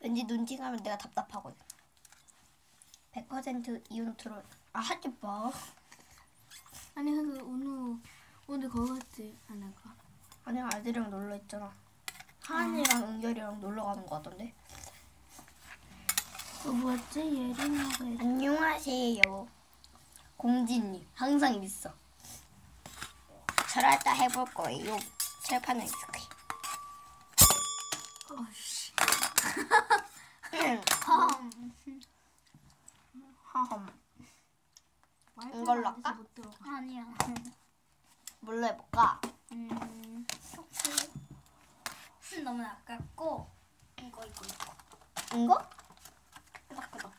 왠지 눈팅하면 내가 답답하거든. 100% 이온트로 아 하지 마. 아니 그 오늘 오늘 거기 갔지 아내가 아니 아들이랑 놀러 있잖아. 하은이랑 은결이랑 놀러 가는 거 같던데. 그 뭐였지 예린이가 했- 안녕하세요. 공진님 항상 있어. 저랬다 해볼 거예요. 칠판을 이렇게. 어씨 하험. 이걸로 할까? 못 들어가 아니야 뭘로 해볼까? 음 혹시 너무 아깝고 이거 이거 이거 이거? 끄덕끄덕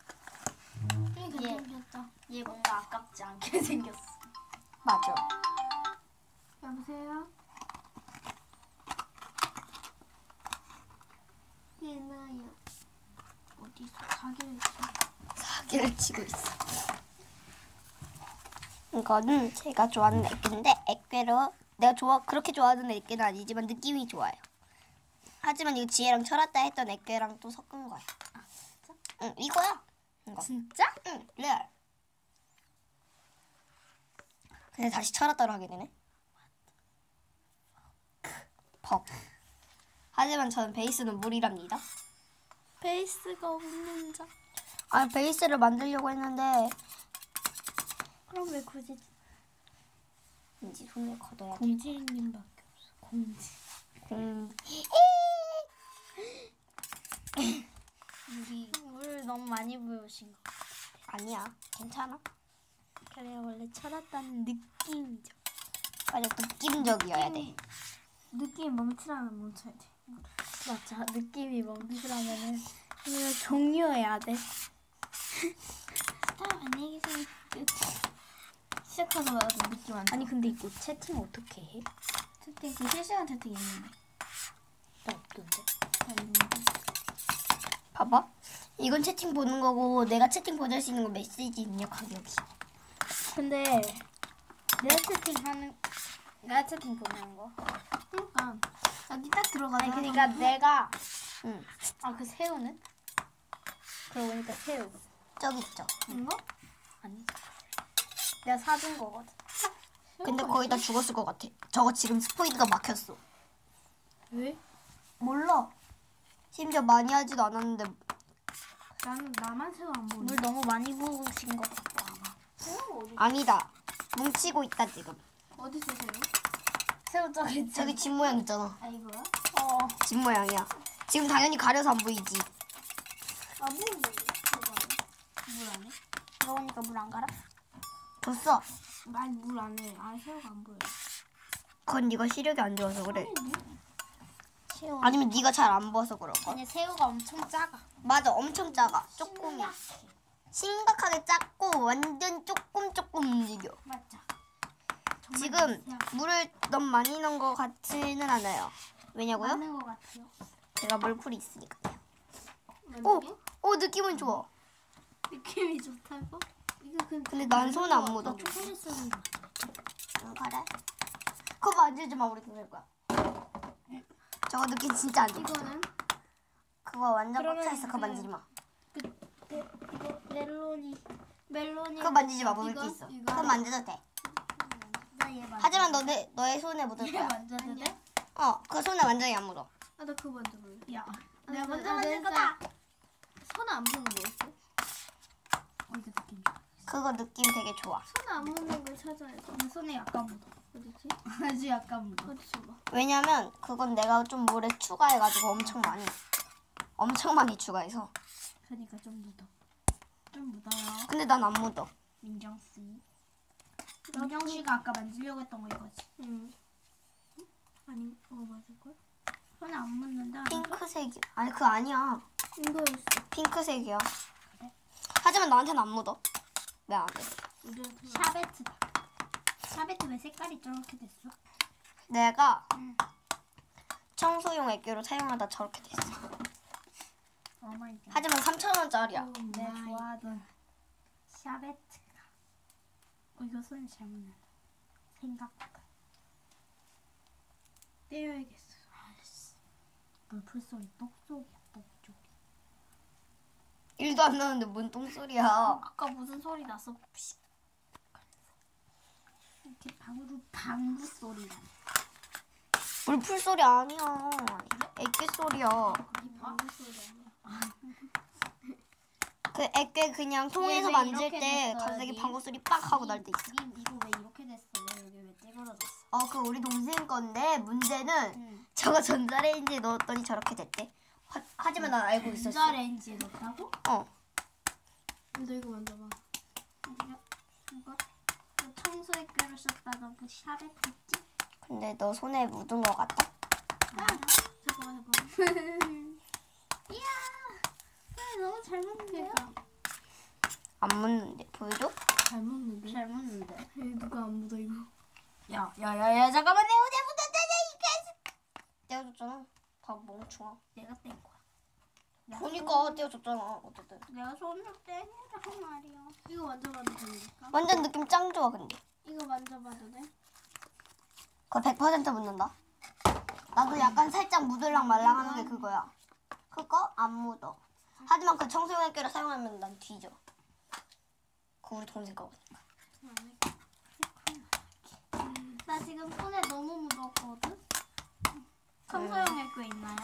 이게 괜찮다 얘 뭔가 아깝지 않게 생겼어 맞아. 여보세요? 얘나요 어디서 가게를 있어 사기를 치고 있어. 이거는 제가 좋아하는 액괴인데 액괴로 내가 좋아 그렇게 좋아하는 액괴는 아니지만 느낌이 좋아요. 하지만 이거 지혜랑 철았다 했던 액괴랑 또 섞은 거야. 응 이거야. 이거. 진짜? 응 레알. 근데 다시 철았다로 하게 되네. 퍽. 하지만 저는 베이스는 물이랍니다. 베이스가 없는 자 아 베이스를 만들려고 했는데 그럼 왜 굳이 왠지 손을 걷어야 돼. 공지님밖에 없어 공지 공. 물이 물 너무 많이 부으신 거 아니야. 괜찮아. 그래야 원래 철았다는 느낌이죠 맞아. 느낌적이어야 돼. 느낌이 멈추라면 멈춰야 돼 맞아 느낌이 멈추라면은 이걸 종료해야 돼 아, 안녕히 계세요 끝 시작하자마자 느낌 안 아니 근데 이거 채팅 어떻게 해? 채팅 그 실시간 채팅 있는데 나 없던데. 나 있는데 봐봐. 이건 채팅 보는 거고 내가 채팅 보낼 수 있는 건 메시지 입력하기 여기. 근데 내가 채팅 하는 내가 채팅 보내는 거 그러니까 여기 딱 들어가서 아니 그러니까 내가 응. 아 그 새우는? 그러고 보니까 새우 저기 있죠. 이거? 아니 내가 사준 거거든 근데 거의 다 죽었을 것 같아. 저거 지금 스포이드가 막혔어. 왜? 몰라. 심지어 많이 하지도 않았는데 나는 나만 새우 안 보내 물 너무 많이 부으신 것 같고 아마 새우 어디 아니다. 뭉치고 있다 지금. 어디서 새우? 새우 저기 저기 집 모양 있잖아. 아 이거야? 어 집 모양이야. 지금 당연히 가려서 안 보이지. 아, 물, 물안 해? 그러니까 물안 갈아? 됐어. 아니, 물안 해. 아, 새우가 안 보여. 그건 네가 시력이 안 좋아서 그래. 새우. 아니면 네가 잘안 보아서 그럴까? 아니, 새우가 엄청 작아. 맞아, 엄청 작아. 조금이야. 심각하게 작고 완전 조금 조금 움직여. 맞죠? 지금 물을 너무 많이 넣은 것 같지는 않아요. 왜냐고요? 맞는 것 같아요. 제가 물풀이 있으니까요. 오! 오, 오 느낌은 좋아. 느낌이 좋다고? 이거 그 근데 난 손 안 묻어. 초콜릿 쓰는 거. 응, 그래? 그거 만지지 마, 우리 그럴 거야. 저거 느낌 진짜 안 좋아. 이거는 그거 완전 꽉차 있어. 그거 그- 만지지 마. 네, 이거 멜론이 멜론이 그거 만지지 마. 이거? 게 있어. 이거? 그거 만져도 돼. 하지만 너네 너의 손에 묻을 얘 거야. 만져도 돼? 어, 그 손에 완전히 안 묻어. 아, 나 그거 만져볼래. 야, 내가 먼저 만질 거다. 손안 묻는 거 있어? 어, 이거 느낌. 그거 느낌 되게 좋아. 손 안 묻는 걸 찾아야 돼. 내 손에 약간 묻어. 어디지? 아주 약간 묻어. 어디서 봐? 왜냐면 그건 내가 좀 물에 추가해가지고 엄청 많이 엄청 많이 추가해서. 그러니까 좀 묻어. 좀 묻어요. 근데 난 안 묻어. 민정 씨. 민정 씨가 아까 만지려고 했던 거 이거지? 응. 아니, 어 맞을 걸? 손에 안 묻는다. 핑크색이 아니 그거 아니야. 이거였어. 핑크색이야. 하지만 나한테는 안 묻어. 왜 안 돼? 샤베트다. 샤베트 왜 색깔이 저렇게 됐어? 내가 응. 청소용 액교를 사용하다 저렇게 됐어. 갓. 하지만 3,000원짜리야. 내가 좋아하던 샤베트가. 어 이거 손이 잘못 난다. 생각보다. 떼어야겠어. 아씨. 물풀 소리 똑 소리야 똑 소리. 일도 안 나는데 뭔 똥소리야. 아까 무슨 소리 났어? 푸식. 이렇게 방구 방구 소리 나. 물풀 소리 아니야. 애기 소리야. 이 방구 소리 아니야. 그 애기 그냥 통에서 왜 만질 때 됐어요, 갑자기 니? 방구 소리 빡 하고 날 때 있어. 님 이거 왜 이렇게 됐어? 왜 여기 왜 찌그러졌어? 어, 그 우리 동생 건데 문제는 응. 저거 전자레인지에 넣었더니 저렇게 됐대. 하, 하지만 난 알고 있었어. 전자레인지에 넣었다고? 어. 너 이거 만져봐. 이거 이거 청소에 꾀를 썼다가 뭐 샵에 붙지? 근데 너 손에 묻은 것 같다. 아, 잠깐만 잠깐만. 이야, 아, 너무 잘 먹는데요? 안 묻는데 보여줘? 잘 먹는데. 잘 먹는데. 에이, 누가 안 묻어 이거. 야, 야, 야, 야, 잠깐만 내 옷에 묻었잖아 이 개새. 떼어줬잖아. 밥 멍충아. 내가 뗀 거야. 보니까 떼어줬잖아. 어쨌든. 내가 손으로 뗀 거란 말이야. 이거 만져봐도 됩니까? 완전 느낌 짱 좋아 근데. 이거 만져봐도 돼? 그거 100% 묻는다. 나도 약간 살짝 묻을랑 말랑 하는 게 그거야. 그거 안 묻어. 하지만 그 청소용 액기를 사용하면 난 뒤져. 그 우리 동생 거거든. 나 지금 손에 너무 묻었거든. 청소용 액괴 있나요?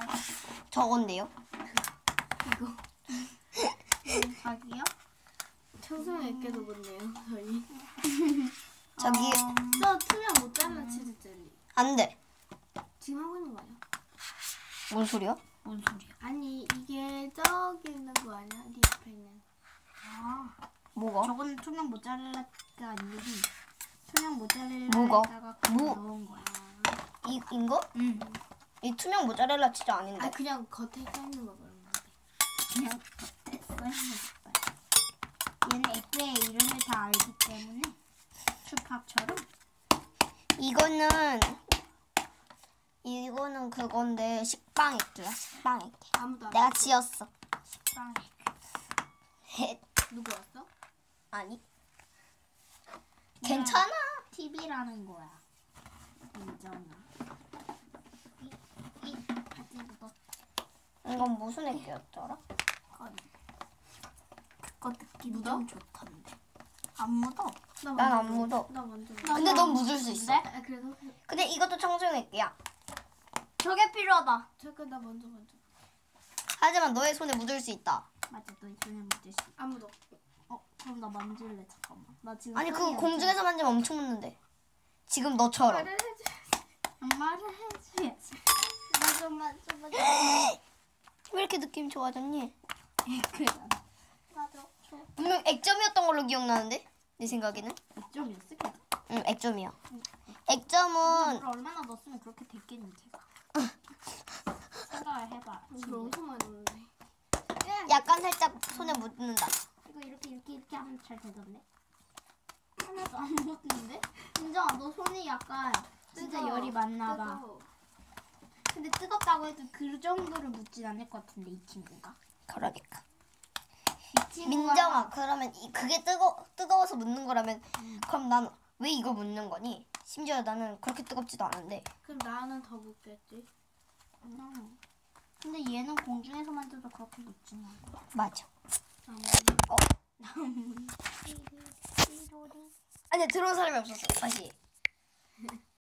저건데요. 이거. 음, 자기요? 청소년 액계도 묻네요 저희. 저기 어, 저 투명 모짜렐라 치즈 젤리. 안 돼. 지금 하고 있는 거 아니야? 뭔 소리야? 뭔 소리야? 아니 이게 저기 있는 거 아니야? 네 옆에 있는. 아, 뭐가? 저거는 투명 모짜렐라가 아니고 투명? 모짜렐라에다가 뭐? 넣은 거야. 이 인거? 응. 이 투명 모짜렐라 진짜 아 아닌데. 그냥 겉에 껴 있는 거 그런 건데. 그냥 됐어. 얘는 액괴의 이름을 다 알기 때문에 슈팝처럼 이거는 이거는 그건데 식빵 액기야. 식빵 액기. 아무도 안. 내가 지었어. 빵 헷. 누구 왔어? 아니. 괜찮아. TV라는 거야. 인정아. 이, 이 바지 묻었 이건 무슨 액기였더라? 건. 그거 느낌 묻어? 좀 좋던데. 안 묻어. 나난 안. 묻어. 나. 근데 넌 묻을 수 있어. 아 그래서 근데 이것도 청소용 액기야. 저게 필요하다. 잠깐 나 먼저 만져. 하지만 너의 손에 묻을 수 있다. 맞아, 너 손에 묻을 수. 안 묻어. 어, 그럼 나 만질래 잠깐만. 나 지금 아니 엄청- 공중에서 만지면 엄청 묻는데. 지금 너처럼. 말을 해줘. 말을 해줘야지. 맞아, 맞아, 맞아. 왜 이렇게 느낌 좋아졌니? 그래. 맞아. 저 분명 액점이었던 걸로 기억나는데 내 생각에는. 액점이었어? 걔도? 응 액점이야. 액점은 물 얼마나 넣었으면 그렇게 됐겠는지. 해봐. 물 엄청 많이 넣는데. 약간 살짝 손에 묻는다. 이거 이렇게 이렇게 이렇게 하면 잘 되던데. 하나도 안 묻는데? 인정아, 너 손이 약간 진짜 뜨거워. 열이 많나 봐. 뜨거워. 근데 뜨겁다고 해도 그 정도를 묻진 않을 것 같은데 이 친구가. 그러니까. 이 친구가 민정아 그러면 이 그게 뜨거 뜨거워서 묻는 거라면 그럼 난 왜 이거 묻는 거니? 심지어 나는 그렇게 뜨겁지도 않은데. 그럼 나는 더 묻겠지. 음. 근데 얘는 공중에서 만져도 그렇게 묻진 않아. 맞아. 나무. 아니 들어온 사람이 없었어. 다시.